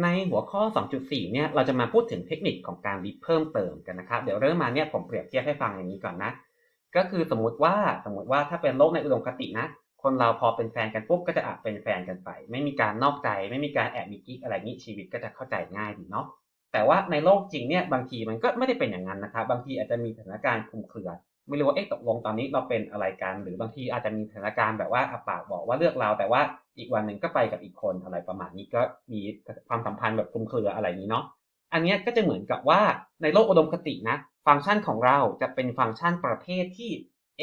ในหัวข้อ 2.4 เนี่ย เราจะมาพูดถึงเทคนิคของการดิเพิ่มเติมกันนะครับ เดี๋ยวเริ่มมาเนี่ยผมเปรียบเทียบให้ฟังอย่างนี้ก่อนนะ ก็คือสมมติว่าสมมติว่าถ้าเป็นโลกในอุดมคตินะ คนเราพอเป็นแฟนกันปุ๊บก็จะอาจเป็นแฟนกันไป ไม่มีการนอกใจ ไม่มีการแอบมีกิ๊กอะไรนี้ชีวิตก็จะเข้าใจง่ายดีเนาะ แต่ว่าในโลกจริงเนี่ยบางทีมันก็ไม่ได้เป็นอย่างนั้นนะครับ บางทีอาจจะมีสถานการณ์คลุมเครือ ไม่รู้ว่าเอ๊ะตกลงตอนนี้เราเป็นอะไรกัน หรือบางทีอาจจะมีสถานการณ์แบบว่าอาปากบอกว่าเลือกเรา แต่ว่าอีกวันหนึ่งก็ไปกับอีกคนอะไรประมาณนี้ก็มีความสัมพันธ์แบบคลุมเครืออะไรนี้เนาะอันนี้ก็จะเหมือนกับว่าในโลกอุดมคตินะ ฟังก์ชันของเราจะเป็นฟังก์ชันประเภทที่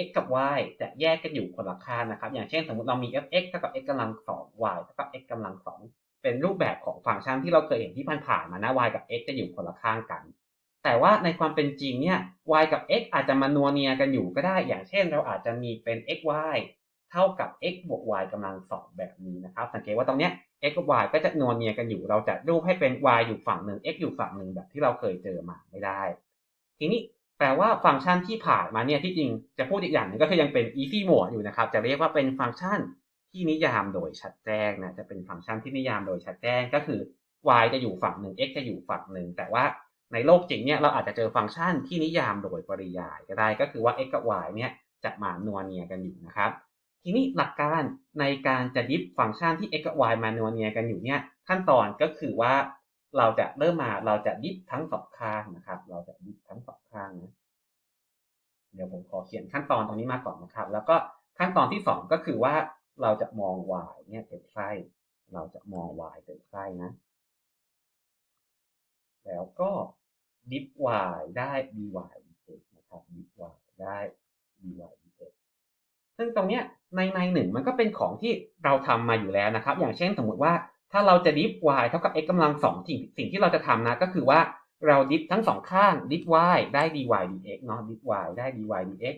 x กับ y จะแยกกันอยู่คนละค่านะครับ อย่างเช่นสมมติเรามี f(x) เท่ากับ x กำลังสอง y เท่ากับ x กำลังสองเป็นรูปแบบของฟังก์ชันที่เราเคยเห็นที่ผ่านๆมานะ y กับ x จะอยู่คนละข้างกัน แต่ว่าในความเป็นจริงเนี่ย y กับ x อาจจะมานัวเนียกันอยู่ก็ได้ อย่างเช่นเราอาจจะมีเป็น x y เท่ากับ x บวก y กำลังสองแบบนี้นะครับ สังเกตว่าตรงเนี้ย x กับ y ก็จะนัวเนียกันอยู่ เราจะรูปให้เป็น y อยู่ฝั่งหนึ่ง x อยู่ฝั่งหนึ่งแบบที่เราเคยเจอมาไม่ได้ ทีนี้แปลว่าฟังก์ชันที่ผ่านมาเนี่ยที่จริงจะพูดอีกอย่างหนึ่งก็คือยังเป็น easy mode อยู่นะครับ จะเรียกว่าเป็นฟังก์ชันที่นิยามโดยชัดแจ้งนะ จะเป็นฟังก์ชันที่นิยามโดยชัดแจ้งก็คือ y จะอยู่ฝั่งหนึ่ง x จะอยู่ฝั่งหนึ่งแต่ว่า ในโลกจริงเนี่ยเราอาจจะเจอฟังก์ชันที่นิยามโดยปริยายก็ได้ก็คือว่า x กับ y เนี่ยจะมานัวเนียกันอยู่นะครับ ทีนี้หลักการในการจะดิฟฟังก์ชันที่ x กับ y มานัวเนียกันอยู่เนี่ยขั้นตอนก็คือว่าเราจะเริ่มมาเราจะดิฟทั้งสองข้างนะครับ เราจะดิฟทั้งสองข้างนะเดี๋ยวผมขอเขียนขั้นตอนตรงนี้มาก่อนนะครับ แล้วก็ขั้นตอนที่สองก็คือว่าเราจะมอง y เนี่ยเป็นไส้เราจะมอง y เป็นไส้นะ แล้วก็ ดิฟ y ได้ dy dx นะครับดิฟ y ได้ dy dx ซึ่งตรงเนี้ยในในหนึ่งมันก็เป็นของที่เราทำมาอยู่แล้วนะครับ อย่างเช่นสมมุติว่าถ้าเราจะดิฟ y เท่ากับ x กำลังสองสิ่งสิ่งที่เราจะทำนะก็คือว่าเราดิฟทั้งสองข้างดิฟ y ได้ dy dx เนาะดิฟ y ได้ dy dx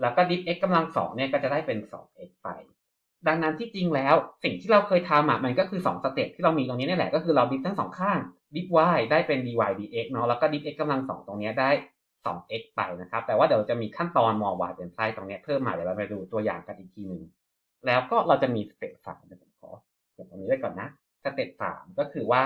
แล้วก็ดิฟ x กำลังสองเนี่ยก็จะได้เป็น 2x ไป ดังนั้นที่จริงแล้วสิ่งที่เราเคยทำอะมันก็คือ2สเต็ปที่เรามีตรงนี้นี่แหละก็คือเราดิฟทั้งสองข้าง ดิฟ y ได้เป็น dy dx เนาะแล้วก็ดิฟ x กำลังสองตรงนี้ได้ 2x ไปนะครับ แต่ว่าเดี๋ยวจะมีขั้นตอนมอง y เป็นไส้ตรงนี้เพิ่มมาเดี๋ยวเราไปดูตัวอย่างกันอีกทีหนึ่งแล้วก็เราจะมีสเต็ปสามเดี๋ยวผมขอเขียนตรงนี้ไว้ก่อนนะสเต็ปสามก็คือว่า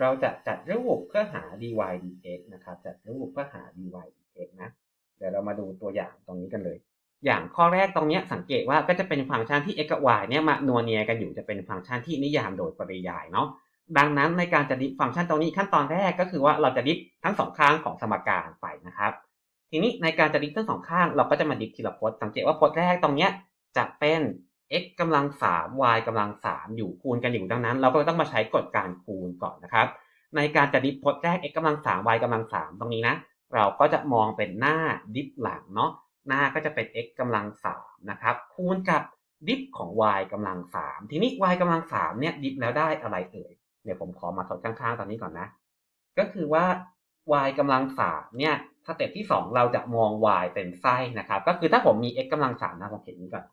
เราจะจัดรูปเพื่อหา dy dx นะครับ จัดรูปเพื่อหา dy dx นะ เดี๋ยวเรามาดูตัวอย่างตรงนี้กันเลย อย่างข้อแรกตรงนี้สังเกตว่าก็จะเป็นฟังก์ชันที่ x กับ y เนี่ยมานัวเนียกันอยู่จะเป็นฟังก์ชันที่นิยามโดยปริยายเนาะ ดังนั้นในการจะดิฟฟังก์ชันตรงนี้ขั้นตอนแรกก็คือว่าเราจะดิฟทั้งสองข้างของสมการไปนะครับ ทีนี้ในการจะดิฟทั้งสองข้างเราก็จะมาดิฟทีละพจน์สังเกตว่าพจน์แรกตรงเนี้ยจะเป็น x กำลัง3 y กำลัง3อยู่คูณกันอยู่ดังนั้น เราก็ต้องมาใช้กฎการคูณก่อนนะครับ ในการจะดิฟพจน์แรก x กำลัง3 y กำลัง3ตรงนี้นะ เราก็จะมองเป็นหน้าดิฟหลังเนาะหน้าก็จะเป็น x กำลัง3นะครับคูณกับดิฟของ y กำลัง3ทีนี้ y กำลัง3เนี่ยดิฟแล้วได้อะไรเอ่ย เดี๋ยวผมขอมาทดข้างๆ ตอนนี้ก่อนนะ ก็คือว่า y กำลัง3เนี่ยสเต็ปที่2เราจะมอง y เป็นไส้นะครับ ก็คือถ้าผมมี x กำลัง3นะผมเขียนนี้ก่อน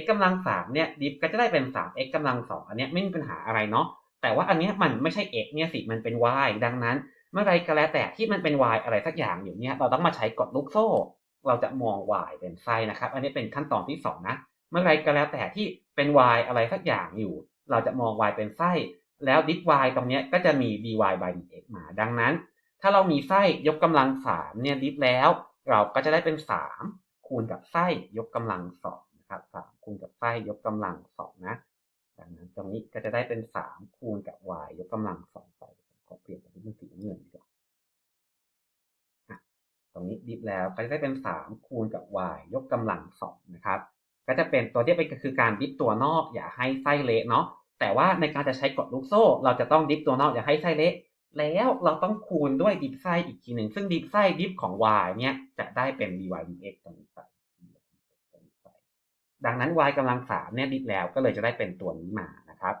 x กำลัง3เนี่ยดิฟก็จะได้เป็น 3x กำลัง2อันนี้ไม่มีปัญหาอะไรเนาะแต่ว่าอันนี้มันไม่ใช่ x เนี่ยสิมันเป็น y ดังนั้น เมื่อไรก็แล้วแต่ที่มันเป็น y อะไรสักอย่างอยู่เนี่ยเราต้องมาใช้กฎลูกโซ่ เราจะมอง y เป็นไส้นะครับ อันนี้เป็นขั้นตอนที่2นะเมื่อไรก็แล้วแต่ที่เป็น y อะไรสักอย่างอยู่ เราจะมอง y เป็นไส้ แล้วดิฟ y ตรงนี้ก็จะมี dy by dx มา ดังนั้น ถ้าเรามีไส้ยกกำลัง3เนี่ยดิฟแล้ว เราก็จะได้เป็น3คูณกับไส้ยกกำลัง2นะครับ3คูณกับไส้ยกกำลัง2นะ ดังนั้นตรงนี้ก็จะได้เป็น3คูณกับ y ยกกำลัง2ไปขอเปลี่ยนเป็นสีเงินดีกว่าตรงนี้ดิฟแล้วก็จะได้เป็น3คูณกับ y ยกกำลัง2นะครับ ก็จะเป็นตัวที่เป็นก็คือการดิฟตัวนอกอย่าให้ไส้เละเนาะ แต่ว่าในการจะใช้กดลูกโซ่ เราจะต้องดิฟตัวนอกอย่าให้ไส้เละแล้วเราต้องคูณด้วยดิฟไส้อีกทีหนึ่ง ซึ่งดิฟไส้ดิฟของ y เนี่ยจะได้เป็น dy dx ตรงนี้ไปดังนั้น y กำลัง3เนี่ยดิฟแล้วก็เลยจะได้เป็นตัวนี้มานะครับ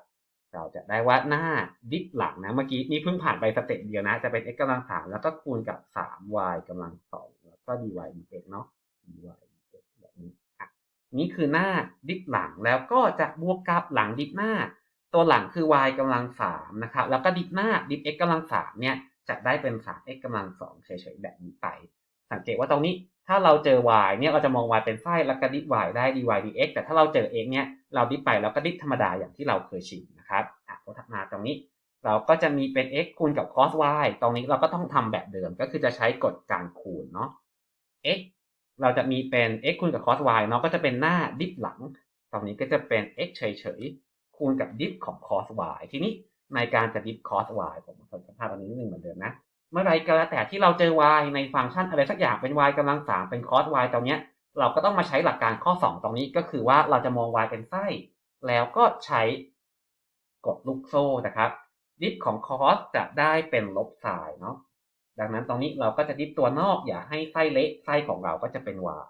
เราจะได้ว่าหน้าดิฟหลังนะเมื่อกี้นี่เพิ่งผ่านไปสเต็ปเดียวนะ จะเป็น x กำลัง3แล้วก็คูณกับ 3y กำลัง2แล้วก็ dy dx เนาะ dy dx แบบนี้อะนี่คือหน้าดิฟหลังแล้วก็จะบวกกับหลังดิฟหน้า ตัวหลังคือ y กำลัง3นะครับ แล้วก็ดิฟหน้าดิฟ x กำลัง3เนี่ยจะได้เป็น 3x กำลัง2เฉยๆแบบนี้ไป สังเกตว่าตรงนี้ถ้าเราเจอ y เนี่ยเราจะมอง y เป็นไส้แล้วก็ดิฟ y ได้ dy dx แต่ถ้าเราเจอ x เนี่ยเราดิฟไปแล้วก็ดิฟธรรมดาอย่างที่เราเคยชินนะครับอะพอถัดมาตรงนี้เราก็จะมีเป็น x คูณกับ cos y ตรงนี้เราก็ต้องทำแบบเดิมก็คือจะใช้กฎการคูณเนาะ x เราจะมีเป็น x คูณกับ cos y เนาะก็จะเป็นหน้าดิฟหลัง ตรงนี้ก็จะเป็น x เฉยๆ คูณกับดิฟของ cos y ทีนี้ในการจะดิฟ cos y ผมขอสัมภาษณ์ตรงนี้นิดนึงเหมือนเดิมนะ เมื่อไรก็แล้วแต่ที่เราเจอ y ในฟังก์ชันอะไรสักอย่างเป็น y กำลังสามเป็น cos y ตรงเนี้ย เราก็ต้องมาใช้หลักการข้อ 2 ตรงนี้ก็คือว่าเราจะมอง y เป็นไส้ แล้วก็ใช้กฎลูกโซ่นะครับ ดิฟของ cos จะได้เป็นลบไซน์เนาะดังนั้นตรงนี้เราก็จะดิฟตัวนอกอย่าให้ไส้เละไส้ของเราก็จะเป็น y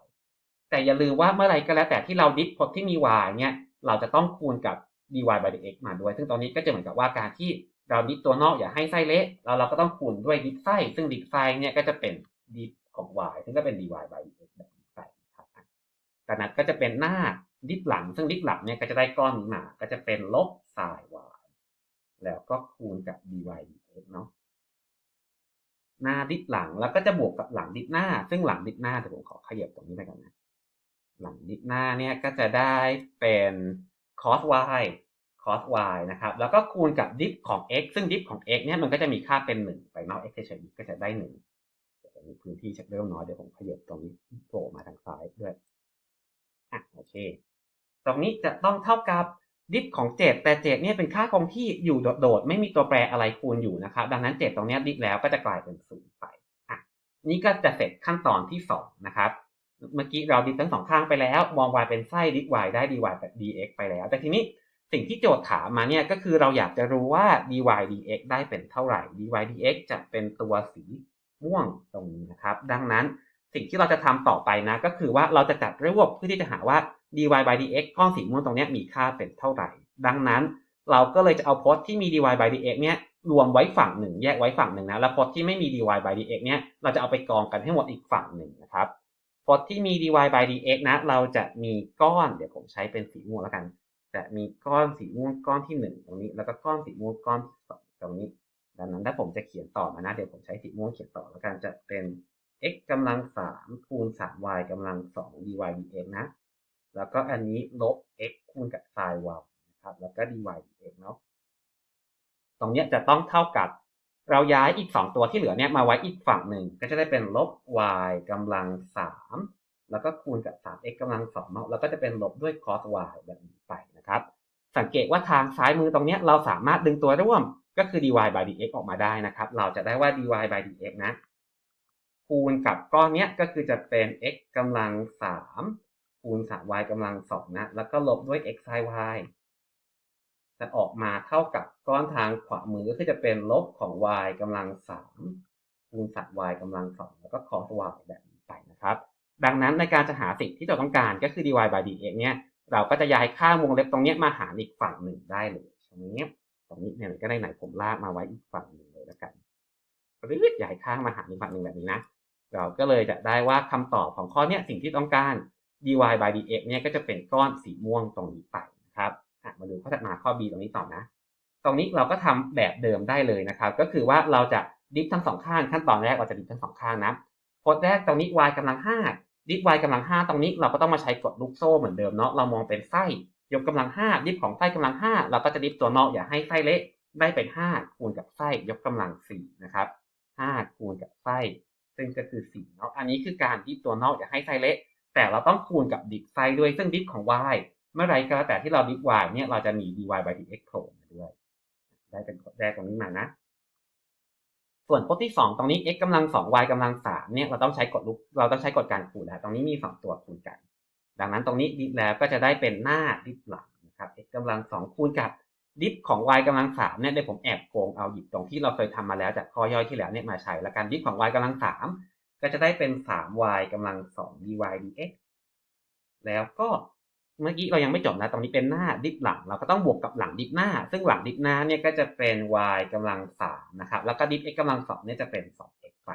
แต่อย่าลืมว่าเมื่อไรก็แล้วแต่ที่เราดิฟพจน์ที่มี y เนี่ย เราจะต้องคูณกับ dy by dx มาด้วย ซึ่งตรงนี้ก็จะเหมือนกับว่าการที่เราดิฟตัวนอกอย่าให้ไส้เละแล้วเราก็ต้องคูณด้วยดิฟไส้ ซึ่งดิฟไส้เนี่ยก็จะเป็นดิฟของ y ซึ่งก็เป็น dy by dx แบบนี้ไปนะครับดังนั้นก็จะเป็นหน้าดิฟหลัง ซึ่งดิฟหลังเนี่ยก็จะได้ก้อนนี้มา ก็จะเป็นลบไซน์ y แล้วก็คูณกับ dy dx เนาะหน้าดิฟหลังแล้วก็จะบวกกับหลังดิฟหน้า ซึ่งหลังดิฟหน้าเดี๋ยวผมขอขยับตรงนี้ไปก่อนนะ หลังดิฟหน้าเนี่ยก็จะได้เป็น cos y cos y นะครับ แล้วก็คูณกับดิฟของ x ซึ่งดิฟของ x เนี่ยมันก็จะมีค่าเป็น 1 ไปนอก x เฉยๆก็จะได้1เดี๋ยวมีพื้นที่จะเริ่มน้อยเดี๋ยวผมขยับตรงนี้โผล่มาทางซ้ายด้วยอะโอเค ตรงนี้จะต้องเท่ากับดิฟของ 7 แต่ 7 เนี่ยเป็นค่าคงที่อยู่โดดๆ ไม่มีตัวแปรอะไรคูณอยู่นะครับ ดังนั้น 7 ตรงนี้ดิฟแล้วก็จะกลายเป็น0ไปอะนี่ก็จะเสร็จขั้นตอนที่ 2 นะครับ เมื่อกี้เราดิฟทั้งสองข้างไปแล้ว มอง y เป็นไส้ดิฟ y ได้ dy แบบ dx ไปแล้ว แต่ทีนี้สิ่งที่โจทย์ถามมาเนี่ยก็คือเราอยากจะรู้ว่า dy dx ได้เป็นเท่าไหร่ dy dx จะเป็นตัวสีม่วงตรงนี้นะครับ ดังนั้นสิ่งที่เราจะทำต่อไปนะ ก็คือว่าเราจะจัดรวบเพื่อที่จะหาว่า dy by dx ก้อนสีม่วงตรงนี้มีค่าเป็นเท่าไหร่ ดังนั้นเราก็เลยจะเอาพจน์ที่มี dy by dx เนี่ยรวมไว้ฝั่งหนึ่งแยกไว้ฝั่งหนึ่งนะ แล้วพจน์ที่ไม่มี dy by dx เนี่ยเราจะเอาไปกองกันให้หมดอีกฝั่งหนึ่งนะครับ พจน์ที่มี dy by dx นะ เราจะมีก้อน เดี๋ยวผมใช้เป็นสีม่วงแล้วกัน จะมีก้อนสีม่วงก้อนที่หนึ่งตรงนี้ แล้วก็ก้อนสีม่วงก้อนที่สองตรงนี้ ดังนั้นถ้าผมจะเขียนต่อมานะ เดี๋ยวผมใช้สีม่วงเขียนต่อแล้วกันจะเป็น x กำลังสามคูณสาม y กำลังสอง dy dx นะ แล้วก็อันนี้ลบ x คูณกับ sin y นะครับ แล้วก็ dy dx เนาะ ตรงนี้จะต้องเท่ากับ เราย้ายอีก 2 ตัวที่เหลือเนี่ยมาไว้อีกฝั่งหนึ่งก็จะได้เป็นลบ y กำลัง 3 แล้วก็คูณกับ 3x กำลัง2เนาะแล้วก็จะเป็นลบด้วย cos y แบบนี้ไปนะครับ สังเกตว่าทางซ้ายมือตรงเนี้ยเราสามารถดึงตัวร่วมก็คือ dy by dx ออกมาได้นะครับ เราจะได้ว่า dy by dx นะ คูณกับก้อนเนี้ยก็คือจะเป็น x กำลัง 3 คูณ 3y กำลัง2นะ แล้วก็ลบด้วย x sin y จะออกมาเท่ากับก้อนทางขวามือก็คือจะเป็นลบของ y กำลัง3คูณ 3y กำลัง2แล้วก็ cos y แบบนี้ไปนะครับ ดังนั้นในการจะหาสิ่งที่เราต้องการก็คือ dy by dx เนี่ยเราก็จะย้ายข้าวงเล็บตรงนี้มาหารอีกฝั่งหนึ่งได้เลยตรงนี้ตรงนี้เนี่ยก็ได้ไหนผมลากมาไว้อีกฝั่งหนึ่งเลยแล้วกันหรือย้ายข้ามาหารอีกฝั่งหนึ่งแบบนี้นะเราก็เลยจะได้ว่าคำตอบของข้อเนี้ยสิ่งที่ต้องการ dy by dx เนี่ยก็จะเป็นก้อนสีม่วงตรงนี้ไปนะครับ มาดูพัฒนาข้อ b ตรงนี้ต่อนะ ตรงนี้เราก็ทำแบบเดิมได้เลยนะครับ ก็คือว่าเราจะดิฟทั้งสองข้างขั้นตอนแรกเราจะดิฟทั้งสองข้างนะพจน์แรกตรงนี้ y กำลัง5ดิฟ y กำลัง5ตรงนี้เราก็ต้องมาใช้กฎลูกโซ่เหมือนเดิมเนาะเรามองเป็นไส้ยกกำลัง5ดิฟของไส้กำลัง5เราก็จะดิฟตัวนอกอย่าให้ไส้เละได้เป็น5คูณกับไส้ยกกำลัง4นะครับ5คูณกับไส้ซึ่งก็คือ4เนาะอันนี้คือการดิฟตัวนอกอย่าให้ไส้เละแต่เราต้องคูณกับดิฟไส้ด้วยซึ่งดิฟของ y เมื่อไรก็แล้วแต่ที่เราดิฟ y เนี่ยเราจะมี dy by dx โผล่มาด้วย ได้เป็นแรกตรงนี้มานะ ส่วนพจน์ที่2ตรงนี้ x กำลัง2 y กำลัง3เนี่ยเราต้องใช้กฎลุกเราต้องใช้กฎการคูณแล้วตรงนี้มี2ตัวคูณกัน ดังนั้นตรงนี้ดิฟแล้วก็จะได้เป็นหน้าดิฟหลังนะครับ x กำลัง2คูณกับดิฟของ y กำลัง3เนี่ยเดี๋ยวผมแอบโกงเอาหยิบตรงที่เราเคยทำมาแล้วจากข้อย่อยที่แล้วเนี่ยมาใช้แล้วกันดิฟของ y กำลัง3ก็จะได้เป็น 3y กำลัง2 dy dx แล้วก็ เมื่อกี้เรายังไม่จบนะ ตรงนี้เป็นหน้าดิฟหลัง เราก็ต้องบวกกับหลังดิฟหน้า ซึ่งหลังดิฟหน้าเนี่ยก็จะเป็น y กำลัง3นะครับ แล้วก็ดิฟ x กำลัง2เนี่ยจะเป็น 2x ไป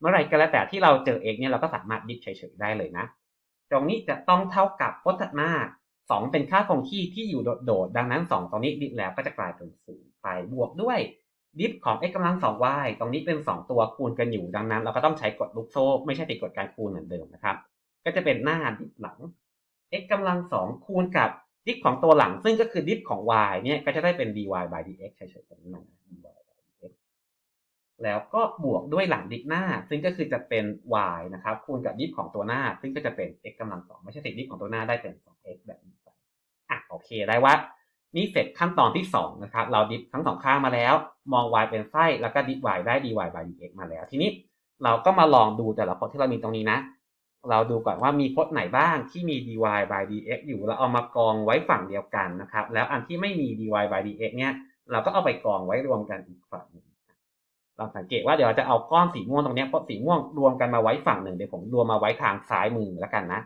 เมื่อไรก็แล้วแต่ที่เราเจอ x เนี่ยเราก็สามารถดิฟเฉยๆได้เลยนะ ตรงนี้จะต้องเท่ากับพจน์ถัดมา2เป็นค่าคงที่ที่อยู่โดดๆ ดังนั้น 2 ตรงนี้ดิฟแล้วก็จะกลายเป็น0ไป บวกด้วยดิฟของ x กำลัง 2y ตรงนี้เป็น 2 ตัวคูณกันอยู่ ดังนั้น เราก็ต้องใช้กฎลูกโซ่ ไม่ใช่ติดกฎการคูณเหมือนเดิมนะครับ ก็จะเป็นหน้าดิฟหลัง x กำลังสองคูณกับดิฟของตัวหลัง ซึ่งก็คือดิฟของ y เนี่ยก็จะได้เป็น dy by dx เฉยๆตรงนี้มา dy by dx แล้วก็บวกด้วยหลังดิฟหน้า ซึ่งก็คือจะเป็น y นะครับ คูณกับดิฟของตัวหน้า ซึ่งก็จะเป็น x กำลังสองไม่ใช่ติดดิฟของตัวหน้าได้เป็น 2x แบบนี้ไปอะโอเคได้ว่านี่เสร็จขั้นตอนที่2นะครับ เราดิฟทั้งสองข้างมาแล้ว มอง y เป็นไส้แล้วก็ดิฟ y ได้ dy by dx มาแล้ว ทีนี้เราก็มาลองดูแต่ละพจน์ที่เรามีตรงนี้นะ เราดูก่อนว่ามีพจน์ไหนบ้างที่มี dy by dx อยู่เราเอามากองไว้ฝั่งเดียวกันนะครับ แล้วอันที่ไม่มี dy by dx เนี่ยเราก็เอาไปกองไว้รวมกันอีกฝั่งหนึ่งเราสังเกตว่าเดี๋ยวเราจะเอาก้อนสีม่วงตรงนี้เพราะสีม่วงรวมกันมาไว้ฝั่งหนึ่งเดี๋ยวผมรวมมาไว้ทางซ้ายมือแล้วกันนะ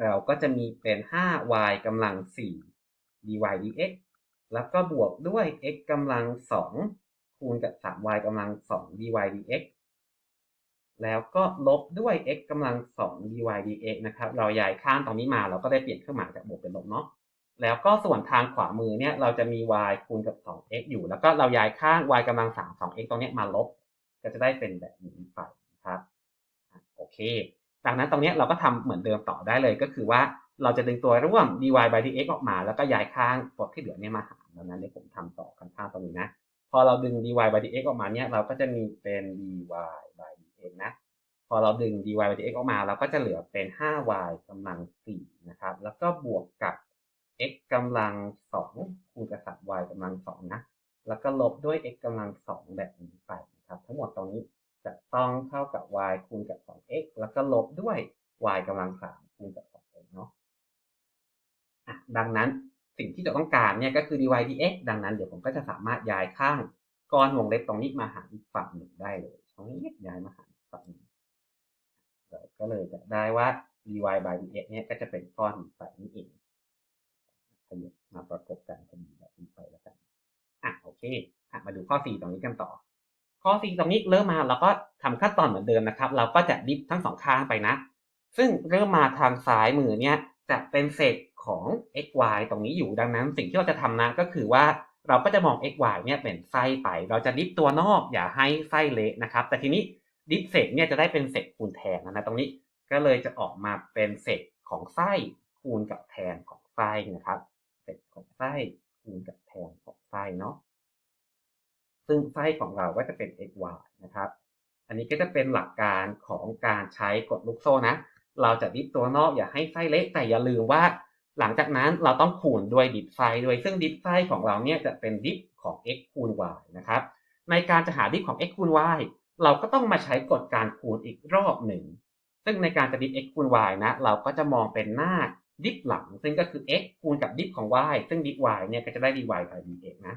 เราก็จะมีเป็น 5y กำลัง 4 dy dx แล้วก็บวกด้วย x กำลัง 2 คูณกับ 3y กำลัง 2 dy dx แล้วก็ลบด้วย x กำลัง 2 dy dx นะครับ เราย้ายข้างตรงนี้มาเราก็ได้เปลี่ยนเครื่องหมายจากบวกเป็นลบเนาะ แล้วก็ส่วนทางขวามือเนี่ยเราจะมี y คูณกับ 2x อยู่ แล้วก็เราย้ายข้าง y กำลัง 3 2x ตรงนี้มาลบ ก็จะได้เป็นแบบนี้ไปนะครับ โอเค จากนั้นตรงนี้เราก็ทำเหมือนเดิมต่อได้เลยก็คือว่าเราจะดึงตัวร่วม dy by dx ออกมา แล้วก็ย้ายข้างพวที่เหลือเนี่ยมาหารดังนั้นเดี๋ยวผมทำต่อข้างๆตรงนี้นะ พอเราดึง dy by dx ออกมาเนี่ยเราก็จะมีเป็น dy by dx นะ พอเราดึง dy by dx ออกมาเราก็จะเหลือเป็น 5y กำลัง 4 นะครับ แล้วก็บวกกับ x กำลัง 2 คูณกับ 3y กำลัง 2 นะ แล้วก็ลบด้วย x กำลัง 2 แบบนี้ไปนะครับ ทั้งหมดตรงนี้จะต้องเท่ากับ y คูณกับ 2x แล้วก็ลบด้วย y กำลัง 3 คูณกับ 2x เนาะอะดังนั้นสิ่งที่จะต้องการเนี่ยก็คือ dy dx ดังนั้นเดี๋ยวผมก็จะสามารถย้ายข้างก้อนวงเล็บตรงนี้มาหาอีกฝั่งหนึ่งได้เลยตรงนี้ย้ายมาหาอีกฝั่งหนึ่งเรา ก็เลยจะได้ว่า dy by dx เนี่ยก็จะเป็นก้อนแบบนี้เองขยับมาประกบกันพอดีแบบนี้ไปแล้วกันอะโอเคอะมาดูข้อ 4 ตรงนี้กันต่อ ข้อ 4 ตรงนี้เริ่มมาเราก็ทำขั้นตอนเหมือนเดิมนะครับ เราก็จะดิฟทั้งสองข้างไปนะ ซึ่งเริ่มมาทางซ้ายมือเนี่ยจะเป็นเศษของ x y ตรงนี้อยู่ดังนั้นสิ่งที่เราจะทำนะก็คือว่าเราก็จะมอง x y เนี่ยเป็นไส้ไป เราจะดิฟตัวนอกอย่าให้ไส้เละนะครับ แต่ทีนี้ ดิฟเศษเนี่ยจะได้เป็นเศษคูณแทนนะตรงนี้ก็เลยจะออกมาเป็นเศษของไส้คูณกับแทนของไส้นะครับเศษของไส้คูณกับแทนของไส้เนาะซึ่งไส้ของเราก็จะเป็น x y นะครับ อันนี้ก็จะเป็นหลักการของการใช้กฎลูกโซ่นะ เราจะดิฟตัวนอกอย่าให้ไส้เละแต่อย่าลืมว่า หลังจากนั้นเราต้องคูณด้วยดิฟไส้ด้วยซึ่งดิฟไส้ของเราเนี่ยจะเป็นดิฟของ x คูณ y นะครับ ในการจะหาดิฟของ x คูณ y เราก็ต้องมาใช้กฎการคูณอีกรอบหนึ่ง ซึ่งในการจะดิฟ x คูณ y นะ เราก็จะมองเป็นหน้าดิฟหลัง ซึ่งก็คือ x คูณกับดิฟของ y ซึ่งดิฟ y เนี่ยก็จะได้ dy by dx นะ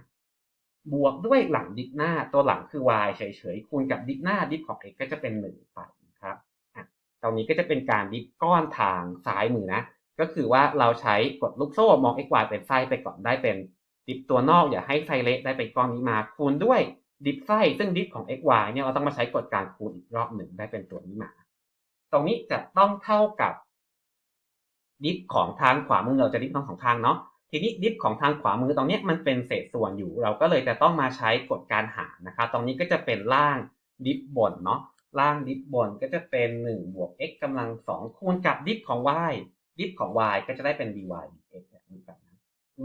บวกด้วยหลังดิฟหน้า ตัวหลังคือ y เฉยๆ คูณกับดิฟหน้าดิฟของ x ก็จะเป็น1ไปนะครับตรงนี้ก็จะเป็นการดิฟก้อนทางซ้ายมือนะ ก็คือว่าเราใช้กดลูกโซ่มอง x y เป็นไส้ไปก่อนได้เป็นดิฟตัวนอกอย่าให้ไส้เละได้เป็นก้อนนี้มาคูณด้วย ดิฟไส้ซึ่งดิฟของ x y เนี่ยเราต้องมาใช้กฎการคูณอีกรอบหนึ่งได้เป็นตัวนี้มา ตรงนี้จะต้องเท่ากับดิฟของทางขวามือเราจะดิฟทั้งสองทางเนาะทีนี้ดิฟของทางขวามือตรงนี้มันเป็นเศษส่วนอยู่ เราก็เลยจะต้องมาใช้กฎการหารนะครับตรงนี้ก็จะเป็นล่างดิฟบนเนาะล่างดิฟบนก็จะเป็น1บวก x กำลัง2คูณกับดิฟของ y ดิฟของ y ก็จะได้เป็น dy dx แบบนี้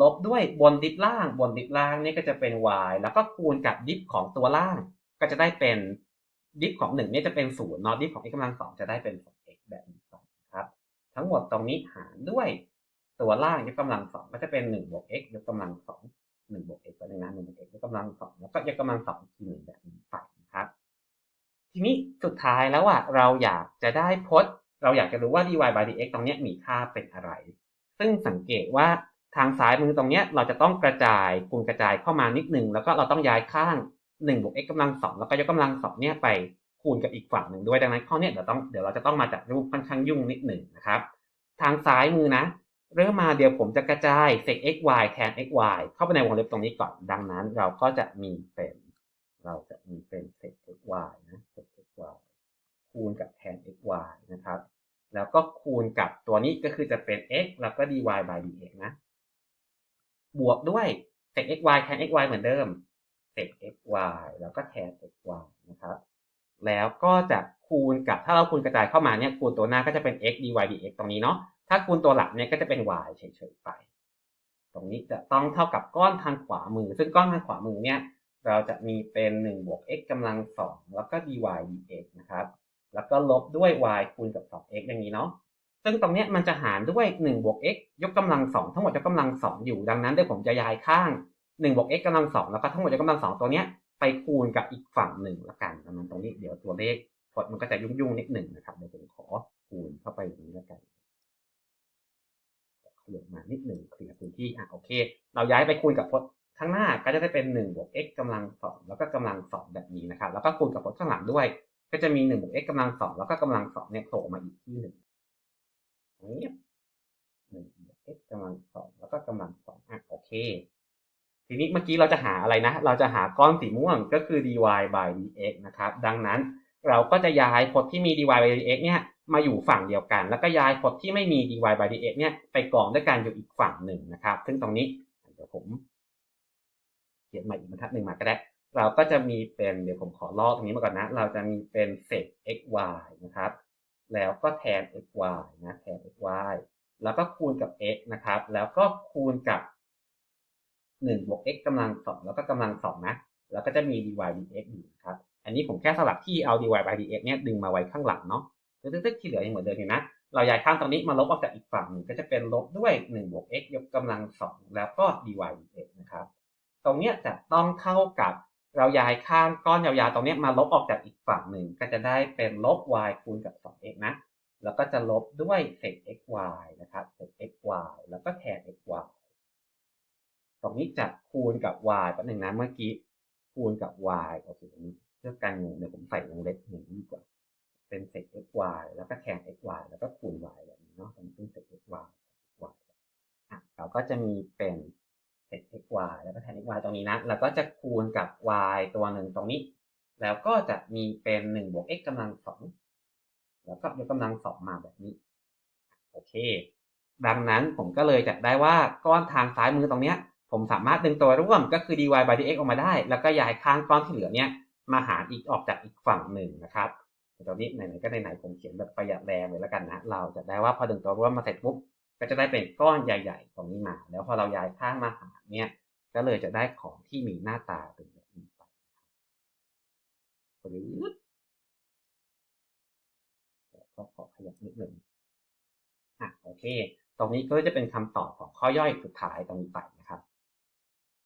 ลบด้วยบนดิฟล่าง บนดิฟล่างนี่ก็จะเป็น y แล้วก็คูณกับดิฟของตัวล่าง ก็จะได้เป็นดิฟของ1เนี่ยจะเป็น0เนาะดิฟของ x กำลัง2จะได้เป็น 2x แบบนี้ครับ ทั้งหมดตรงนี้หารด้วยตัวล่างยกกำลัง2ก็จะเป็น1บวก x ยกกำลัง2 1บวก x ก็ได้นะ1บวก x ยกกำลัง2แล้วก็ยกกำลัง2อีกทีหนึ่งแบบนี้ไปนะครับ ทีนี้สุดท้ายแล้วอะเราอยากจะได้พจน์ เราอยากจะรู้ว่า dy by dx ตรงนี้มีค่าเป็นอะไร ซึ่งสังเกตว่า ทางซ้ายมือตรงเนี้ยเราจะต้องกระจายคูณกระจายเข้ามานิดหนึ่งแล้วก็เราต้องย้ายข้าง1บวก x กำลัง2แล้วก็ยกกำลัง2เนี่ยไปคูณกับอีกฝั่งหนึ่งด้วยดังนั้นข้อนี้เดี๋ยวต้องเดี๋ยวเราจะต้องมาจัดรูปค่อนข้างยุ่งนิดหนึ่งนะครับ ทางซ้ายมือนะ เริ่มมาเดี๋ยวผมจะกระจายเศษ x y แทน x y เข้าไปในวงเล็บตรงนี้ก่อนดังนั้น เราก็จะมีเป็น เราจะมีเป็นเศษ x y นะเศษ x y คูณกับแทน x y นะครับ แล้วก็คูณกับตัวนี้ก็คือจะเป็น x แล้วก็ dy by dx นะ บวกด้วยเศษ x y แทน x y เหมือนเดิมเศษ x y แล้วก็แทน x y นะครับแล้วก็จะคูณกับถ้าเราคูณกระจายเข้ามาเนี่ยคูณตัวหน้าก็จะเป็น x dy dx ตรงนี้เนาะถ้าคูณตัวหลังเนี่ยก็จะเป็น y เฉยๆไป ตรงนี้จะต้องเท่ากับก้อนทางขวามือ ซึ่งก้อนทางขวามือเนี่ยเราจะมีเป็น1บวก x กำลัง2แล้วก็ dy dx นะครับ แล้วก็ลบด้วย y คูณกับ 2x อย่างนี้เนาะ ซึ่งตรงนี้มันจะหารด้วย1บวก x ยกกำลัง2ทั้งหมดยกกำลัง2อยู่ดังนั้นเดี๋ยวผมจะย้ายข้าง1บวก x กำลัง2แล้วก็ทั้งหมดยกกำลัง2ตัวเนี้ยไปคูณกับอีกฝั่งหนึ่งละกันดังนั้นตรงนี้เดี๋ยวตัวเลขพจน์มันก็จะยุ่งๆนิดหนึ่งนะครับเดี๋ยวผมขอคูณเข้าไปตรงนี้ละกันขยับมานิดหนึ่งเคลียร์พื้นที่อะโอเค เราย้ายไปคูณกับพจน์ข้างหน้าก็จะได้เป็น1บวก x กำลัง2แล้วก็กำลัง2แบบนี้นะครับ แล้วก็คูณกับพจน์ข้างหลังด้วย ก็จะมี1บวก x กำลัง2แล้วก็กำลัง2เนี่ยโผล่มาอีกที่หนึ่ง ตรงนี้1บวก x กำลัง2แล้วก็กำลัง2อะโอเค ทีนี้เมื่อกี้เราจะหาอะไรนะ เราจะหาก้อนสีม่วงก็คือ dy by dx นะครับ ดังนั้นเราก็จะย้ายพจน์ที่มี dy by dx เนี่ยมาอยู่ฝั่งเดียวกัน แล้วก็ย้ายพจน์ที่ไม่มี dy by dx เนี่ยไปกองด้วยกันอยู่อีกฝั่งหนึ่งนะครับ ซึ่งตรงนี้เดี๋ยวผมเขียนใหม่อีกบรรทัดหนึ่งมาก็ได้ เราก็จะมีเป็นเดี๋ยวผมขอลอกตรงนี้มาก่อนนะ เราจะมีเป็นเศษ x y นะครับ แล้วก็แทน x y นะแทน y แล้วก็คูณกับ x นะครับ แล้วก็คูณกับ1บวก x กำลัง2แล้วก็กำลัง2นะ แล้วก็จะมี dy dx อยู่นะครับ อันนี้ผมแค่สลับที่เอา dy by dx เนี่ยดึงมาไว้ข้างหลังเนาะตึ๊กๆที่เหลือยังเหมือนเดิมอยู่นะ เราย้ายข้างตรงนี้มาลบออกจากอีกฝั่งหนึ่งก็จะเป็นลบด้วย1บวก x ยกกำลัง2แล้วก็ dy dx นะครับ ตรงเนี้ยจะต้องเท่ากับเราย้ายข้างก้อนยาวๆตรงเนี้ยมาลบออกจากอีกฝั่งหนึ่งก็จะได้เป็นลบ y คูณกับ 2x นะ แล้วก็จะลบด้วยเศษ xy นะครับเศษ xy แล้วก็แทน xy ตรงนี้จะคูณกับ y แป๊บหนึ่งนะเมื่อกี้คูณกับ y โอเคตรงนี้เพื่อการงงเดี๋ยวผมใส่วงเล็บอย่งดีกว่า เป็นเศษ xy แล้วก็แทน xy แล้วก็คูณ y แบบนี้เนาะตรงนี้เป็นเศษ xy xy อะเราก็จะมีเป็นเศษ xy แล้วก็แทน xy ตรงนี้นะแล้วก็จะคูณกับ y ตัวหนึ่งตรงนี้ แล้วก็จะมีเป็น1บวก x กำลัง2 แล้วก็ยกกำลัง2มาแบบนี้ โอเค ดังนั้นผมก็เลยจะได้ว่าก้อนทางซ้ายมือตรงเนี้ย ผมสามารถดึงตัวร่วมก็คือ dy by dx ออกมาได้ แล้วก็ย้ายข้างก้อนที่เหลือเนี้ยมาหารอีกออกจากอีกฝั่งหนึ่งนะครับตอนนี้ไหนๆก็ไหนๆผมเขียนแบบประหยัดแรงเลยแล้วกันนะ เราจะได้ว่าพอดึงตัวร่วมมาเสร็จปุ๊บก็จะได้เป็นก้อนใหญ่ๆตรงนี้มา แล้วพอเราย้ายข้างมาหารเนี่ย ก็เลยจะได้ของที่มีหน้าตาเป็นแบบนี้ไปหรือก็ขอข ยับนิดหนึ่งอะโอเค ตรงนี้ก็จะเป็นคำตอบของข้อย่อยสุดท้ายตรงนี้ไปนะครับ